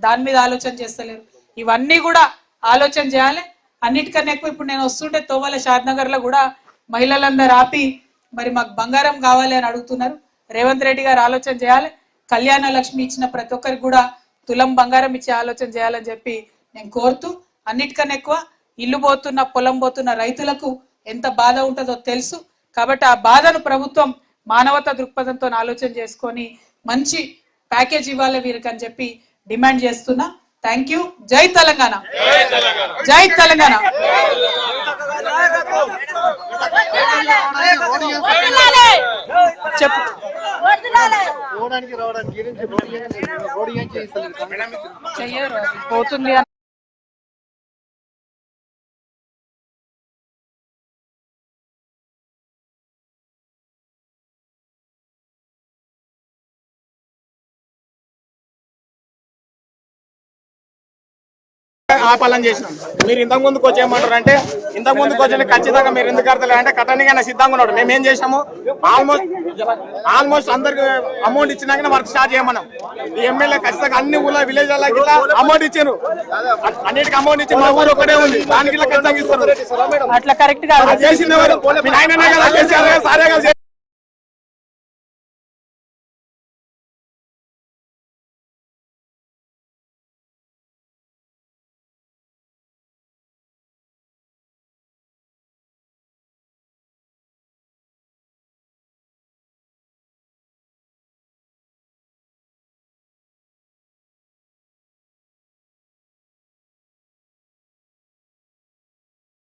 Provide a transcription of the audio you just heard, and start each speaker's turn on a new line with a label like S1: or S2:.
S1: దాని మీద ఆలోచన చేస్తలేరు. ఇవన్నీ కూడా ఆలోచన చేయాలి. అన్నిటికన్నా ఎక్కువ ఇప్పుడు నేను వస్తుంటే తోవల షాద్నగర్లో కూడా మహిళలందరూ ఆపి మరి మాకు బంగారం కావాలి అని అడుగుతున్నారు. రేవంత్ రెడ్డి గారు ఆలోచన చేయాలి. కళ్యాణ లక్ష్మి ఇచ్చిన ప్రతి ఒక్కరికి కూడా తులం బంగారం ఇచ్చే ఆలోచన చేయాలని చెప్పి నేను కోరుతూ అన్నిటికన్నా ఎక్కువ ఇల్లు పోతున్న పొలం పోతున్న రైతులకు ఎంత బాధ ఉంటుందో తెలుసు. కాబట్టి ఆ బాధను ప్రభుత్వం మానవతా దృక్పథంతో ఆలోచన చేసుకొని మంచి ప్యాకేజ్ ఇవ్వాలి వీరికి అని చెప్పి డిమాండ్ చేస్తున్నా. థ్యాంక్ యూ జై తెలంగాణ. జై తెలంగాణ. చెప్పు.
S2: పోవడానికి
S3: ఆపాలని చేసినాం. మీరు ఇంతకు ముందుకు వచ్చి ఏమంటారు అంటే ఇంతకు ముందుకు వచ్చి ఖచ్చితంగా మీరు ఎందుకు కడతలే అంటే కట్టనిగా సిద్ధంగా ఉన్నాడు. మేము ఏం చేసాము ఆల్మోస్ట్ ఆల్మోస్ట్ అందరికి అమౌంట్ ఇచ్చినాకనే వర్క్ స్టార్ట్ చేయమన్నాం. ఈ ఎమ్మెల్యే ఖచ్చితంగా అన్ని ఊళ్ళ విలేజ్ ఇట్లా అమౌంట్ ఇచ్చారు అన్నిటికీ అమౌంట్ ఇచ్చి మా ఊరు ఒకటే ఉంది. దానికి ఖచ్చితంగా ఇస్తారు.
S1: అట్లా కరెక్ట్
S3: చేసింది ఎవరు? మీ నాయననే కదా.